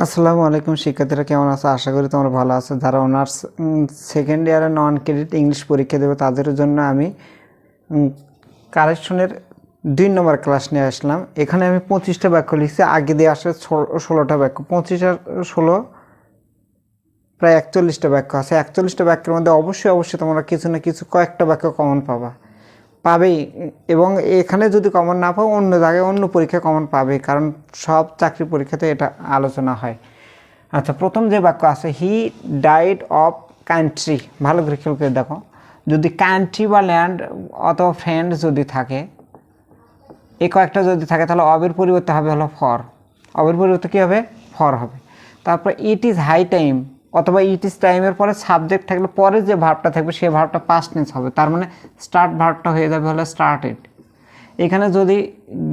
আসসালামু আলাইকুম শিক্ষার্থীরা, কেমন আছো? আশা করি তোমরা ভালো আছো। যারা অনার্স সেকেন্ড ইয়ারে নন ক্রেডিট ইংলিশ পরীক্ষা দেবে, তাদের জন্য আমি কারেকশনের দুই নম্বর ক্লাস নিয়ে আসলাম। এখানে আমি পঁচিশটা বাক্য লিখছি। আগে দিয়ে আসলে ষোলোটা বাক্য। পঁচিশ আর ষোলো, প্রায় একচল্লিশটা বাক্য আছে। একচল্লিশটা বাক্যের মধ্যে অবশ্যই অবশ্যই তোমরা কিছু না কিছু কয়েকটা বাক্য কমন পাবা। পাবেই। এবং এখানে যদি কমন না পাও, অন্য জায়গায় অন্য পরীক্ষায় কমন পাবে কারণ সব চাকরি পরীক্ষাতে এটা আলোচনা হয়। আচ্ছা প্রথম যে বাক্য আছে হি ডাইড অফ কান্ট্রি ভালো করে খেয়াল করে দেখো। যদি কান্ট্রি বা ল্যান্ড অথবা ফ্রেন্ড যদি থাকে এই কয়েকটা যদি থাকে, তাহলে অবের পরিবর্তে হবে হলো ফর অবের পরিবর্তে কী হবে? ফর হবে। তারপর ইট ইজ হাই টাইম অথবা ইট ইজ টাইমের পরে সাবজেক্ট থাকলে পরে যে ভার্বটা থাকবে, সেই ভার্বটা পাস্ট টেন্স হবে। তার মানে স্টার্ট ভার্বটা হয়ে যাবে হলো স্টার্টেড এখানে যদি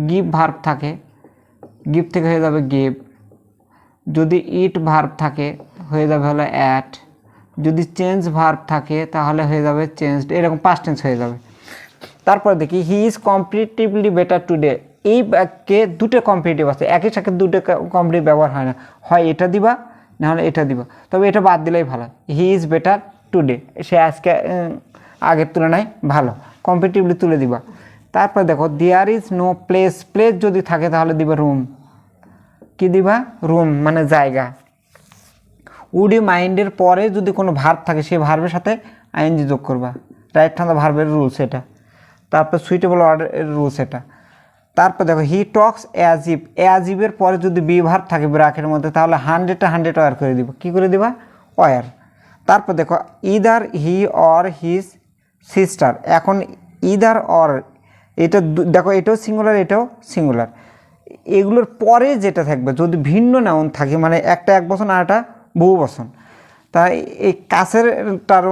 গিভ ভার্ব থাকে গিভ থেকে হয়ে যাবে গিভ যদি ইট ভার্ব থাকে, হয়ে যাবে হলো অ্যাট যদি চেঞ্জ ভার্ব থাকে, তাহলে হয়ে যাবে চেঞ্জড এরকম পাস্ট টেন্স হয়ে যাবে। তারপর দেখি he is competitively better today এই বাক্যে দুটো কম্পিটিটিভ আছে। একই সাথে দুটো কম্পিটিভ ব্যবহার হয় না। হয় এটা দিবা নাহলে এটা দিবা। তবে এটা বাদ দিলেই ভালো। হি ইজ বেটার টুডে সে আজকে আগের তুলনায় ভালো। কম্পিটিভলি তুলে দিবা। তারপর দেখো there is no place place যদি থাকে তাহলে দিবা রুম কি দিবা? রুম মানে জায়গা। উডি মাইন্ডের পরে যদি কোনো ভার্ব থাকে, সেই ভার্বের সাথে আইএনজি যোগ করবা। রাইট হ্যান্ড ভার্বের রুলস এটা। তারপর সুইটেবল অর্ডারের রুলস এটা। তারপর দেখো হি টক্স অ্যাজিভ অ্যাজিভের পরে যদি বি ভার্ব থাকে ব্রাকের মধ্যে, তাহলে হান্ড্রেডটা হান্ড্রেড ওয়ার করে দিব। কী করে দিবা? ওয়ার তারপর দেখো either he or his sister এখন ইদার অর এটা দেখো, এটাও সিঙ্গুলার এটাও সিঙ্গুলার এগুলোর পরে যেটা থাকবে, যদি ভিন্ন নাউন থাকে মানে একটা এক বছর আর একটা বহু বছর তাই এই কাছের তার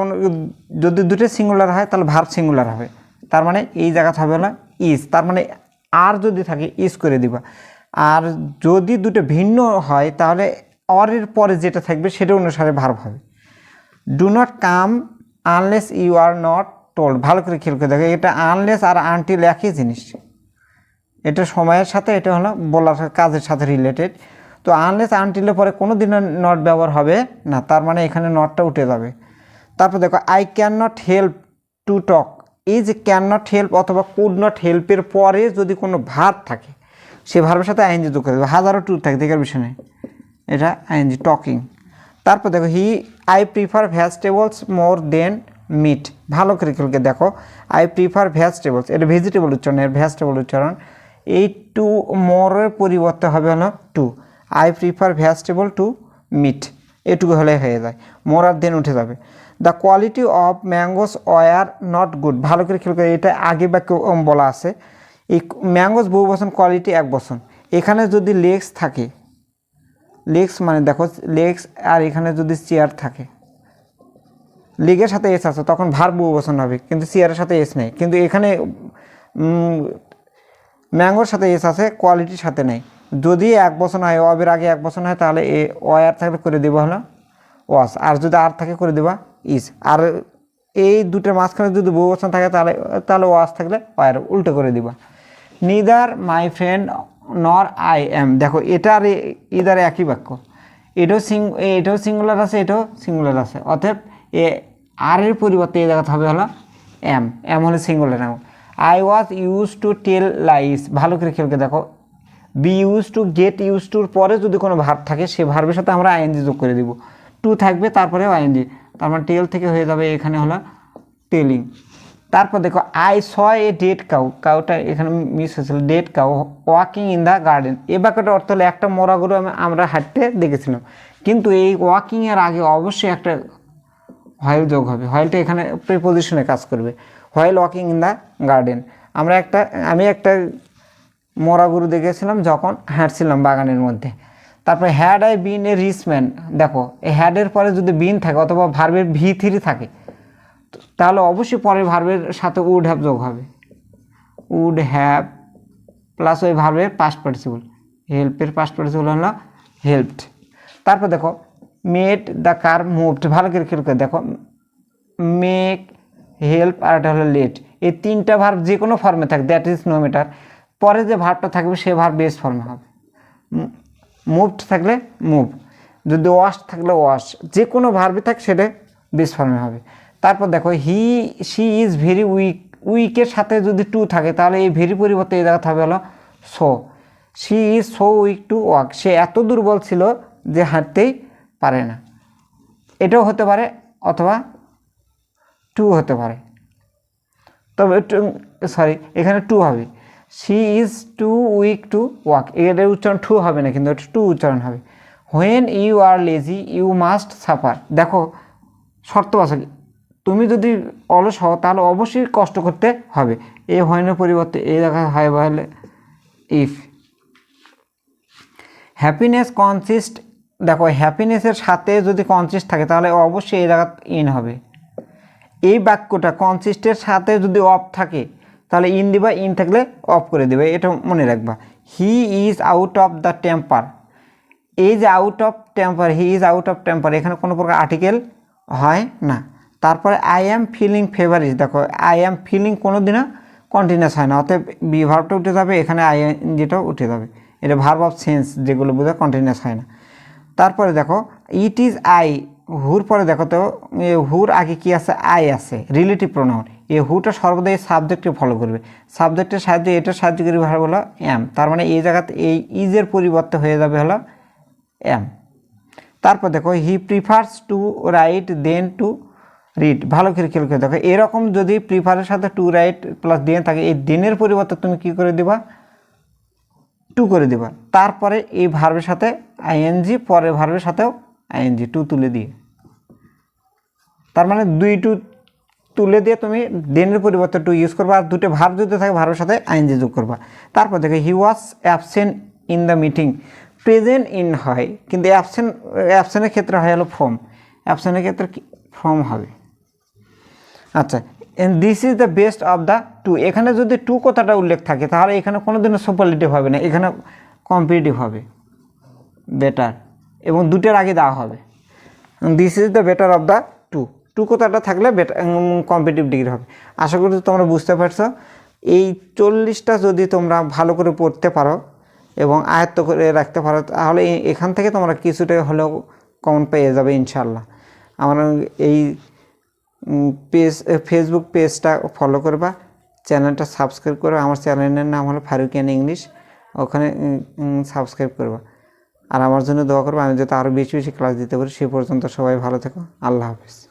যদি দুটো সিঙ্গুলার হয়, তাহলে ভার্ব সিঙ্গুলার হবে। তার মানে এই জায়গাটা হবে না ইজ তার মানে আর যদি থাকে ইজ করে দিবা। আর যদি দুটো ভিন্ন হয়, তাহলে অরের পরে যেটা থাকবে, সেটা অনুসারে ভার্ব হবে। Do not come unless you are not told ভালো করে খেয়াল করে দেখো, এটা আনলেস আর আনটিল একই জিনিস। এটা সময়ের সাথে, এটা হলো বলার কাজের সাথে রিলেটেড তো আনলেস আনটিলের পরে কোনো দিন নট ব্যবহার হবে না, তার মানে এখানে নটটা উঠে যাবে। তারপর দেখো I can not help to talk এই যে ক্যান নট হেল্প অথবা কুড নট হেল্পের পরে যদি কোনো ভার থাকে, সে ভার্বের সাথে আইনজি যোগ করে দেবে হাজারো টু থাকে, দেখার বিষয় নেই। এটা আইনজি টকিং তারপর দেখো he I prefer vegetables more than meat ভালো করে খেলকে দেখো আই প্রিফার ভেজিটেবলস এটা ভেজিটেবল উচ্চারণ, এর ভেজিটেবল উচ্চারণ। এই টু মোরের পরিবর্তে হবে হলো to I prefer vegetable to meat এটুকু হলে হয়ে যায়। মোর আর দেন উঠে যাবে। The quality of mangoes were not good ভালো করে খেয়াল করে এটা আগে বাক্য উম, বলা আছে। এই ম্যাঙ্গোস বহু বছর কোয়ালিটি এক বছর। এখানে যদি লেগস থাকে লেগস মানে দেখো লেগস আর এখানে যদি চেয়ার থাকে লেগের সাথে এস আছে তখন ভার বহু বছর হবে কিন্তু চেয়ারের সাথে এস নেই। কিন্তু এখানে ম্যাঙ্গোর সাথে এস আছে কোয়ালিটির সাথে নেই। যদি এক বছর হয় অবের আগে এক বছর হয় তাহলে এ ওয়ার থাকলে করে দেবো হলো ওয়াস। আর যদি আর থাকে করে দেবা, ইস। আর এই দুটোর মাঝখানে যদি বহু বছর থাকে, তাহলে তাহলে ওয়াস থাকলে ওয়ার উল্টো করে দিবা। Neither my friend nor I am দেখো এটা আর ইদার একই বাক্য। এটাও সিং এটাও সিঙ্গুলার আছে, এটাও সিঙ্গুলার আছে। অতএব এ, আর এর পরিবর্তে এই জায়গাতে হবে হলো এম এম হলো সিঙ্গুলার নাম I was use to tell lies ভালো করে খেলকে দেখো। Be use to get use টুর পরে যদি কোনো ভার্ব থাকে, সে ভার্বের সাথে আমরা আইএনজি যোগ করে দিব। টু থাকবে তারপরে আইএনজি তার মানে টেল থেকে হয়ে যাবে এখানে হলো টেলিং তারপর দেখো I saw a dead cow কাউটা এখানে মিস হয়েছিল। Dead cow walking in the garden এ বাক্যটা অর্থ হলো একটা মরা গরু আমি- আমরা হাঁটতে দেখেছিলাম। কিন্তু এই ওয়াকিংয়ের আগে অবশ্যই একটা হয়েল যোগ হবে। হয়েলটা এখানে প্রিপোজিশনে কাজ করবে। While walking in the garden আমরা একটা, আমি একটা মরা গরু দেখেছিলাম যখন হাঁটছিলাম বাগানের মধ্যে। তারপরে had I been a rich man দেখো, এই হ্যাডের পরে যদি বিন থাকে অথবা ভার্বের ভি থ্রি থাকে, তাহলে অবশ্যই পরের ভার্বের সাথে উড হ্যাভ যোগ হবে। উড হ্যাভ প্লাস ওই ভার্বের পাস্ট পার্টিসিপল হেল্পের পাস্ট পার্টিসিপল হলো হেল্পড তারপর দেখো মেড দ্য কার মুভড ভালো করে খেয়াল করে দেখো মেক হেল্প আর একটা হলো লেট এই তিনটা ভার্ব যে কোনো ফর্মে থাকে দ্যাট ইজ নো ম্যাটার পরে যে ভার্বটা থাকবে, সে ভার্ব বেস ফর্মে হবে। মুভড থাকলে মুভ যদি ওয়াশ থাকলে ওয়াশ যে কোনো ভার্বি থাক, সেটা বেস হবে। তারপর দেখো he she is very weak উইকের সাথে যদি টু থাকে, তাহলে এই ভেরি পরিবর্তে এই জায়গাতে হবে হলো so she is so weak to walk সে এত দুর্বল ছিল যে হাঁটতেই পারে না। এটাও হতে পারে অথবা টু হতে পারে। তবে সরি এখানে টু হবে। She is too weak to walk এর উচ্চারণ টু হবে না, কিন্তু টু উচ্চারণ হবে। When you are lazy you must suffer দেখো, শর্ত আছে। তুমি যদি অলস হও, তাহলে অবশ্যই কষ্ট করতে হবে। এ হোয়েনের পরিবর্তে এই দেখা হয় বলে ইফ হ্যাপিনেস কনসিস্ট দেখো হ্যাপিনেসের সাথে যদি কনসিস্ট থাকে, তাহলে অবশ্যই এই জায়গা ইন হবে। এই বাক্যটা কনসিস্টের সাথে যদি অফ থাকে তাহলে ইন দিবা ইন থাকলে অফ করে দেবে, এটা মনে রাখবা। He is out of the temper যে out of temper he is out of temper এখানে কোনো প্রকার আর্টিকেল হয় না। তারপরে আই অ্যাম ফিলিং ফেভারিজ দেখো আই অ্যাম ফিলিং কোনো দিনও কন্টিনিউস হয় না। অতএব বি ভার্বটা উঠে যাবে, এখানে আই এন যেটাও উঠে যাবে। এটা ভার্ব অফ সেন্স যেগুলো বোঝা কন্টিনিউস হয় না। তারপরে দেখো ইট ইজ আই হুর পরে দেখো তো হুর আগে কি আছে? আই আছে রিলেটিভ প্রোনাউন এই হুটা সর্বদা এই সাবজেক্টকে ফলো করবে। সাবজেক্টের সাহায্যে এটার সাহায্যকারী ভার্ব হলো এম তার মানে এই জায়গাতে এই ইজের পরিবর্তে হয়ে যাবে হলো এম তারপর দেখো he prefers to write than to read ভালো করে খেয়াল করে দেখো, এরকম যদি প্রিফারের সাথে টু রাইট প্লাস দেন থাকে, এই দেনের পরিবর্তে তুমি কি করে দিবা? টু করে দিবা। তারপরে এই ভার্বের সাথে আইএনজি পরের ভার্বের সাথেও আইএনজি টু তুলে দিয়ে। তার মানে দুই টু তুলে দিয়ে তুমি দেনের পরিবর্তে টু ইউজ করবা, আর দুটো ভার্ব যদি থাকে, ভার্বের সাথে আইএনজি যোগ করবা। তারপর দেখো he was absent in the meeting present in হয়, কিন্তু অ্যাবসেন্ট অ্যাবসেন্টের ক্ষেত্রে হয় হলো ফর্ম অ্যাবসেন্টের ক্ষেত্রে ফর্ম হবে। আচ্ছা this is the best of the two এখানে যদি টু কথাটা উল্লেখ থাকে, তাহলে এখানে কোনো দিনও সুপারলিটিভ হবে না, এখানে কম্পিটিটিভ হবে। বেটার এবং দুটোর আগে দেওয়া হবে। This is the better of the two two কথাটা থাকলে বেটার কম্পিটিভ ডিগ্রি হবে। আশা করি তোমরা বুঝতে পারছ। এই চল্লিশটা যদি তোমরা ভালো করে পড়তে পারো এবং আয়ত্ত করে রাখতে পারো, তাহলে এখান থেকে তোমরা কিছুটা হলেও কমন পেয়ে যাবে ইনশাল্লাহ আমার এই পেজ ফেসবুক পেজটা ফলো করবা। চ্যানেলটা সাবস্ক্রাইব করো। আমার চ্যানেলের নাম হলো ফারুকিয়ান ইংলিশ। ওখানে সাবস্ক্রাইব করবা। আর আমার জন্য দোয়া করব আমি যাতে আরও বেশি বেশি ক্লাস দিতে পারি, সে পর্যন্ত সবাই ভালো থেকো। আল্লাহ হাফিজ।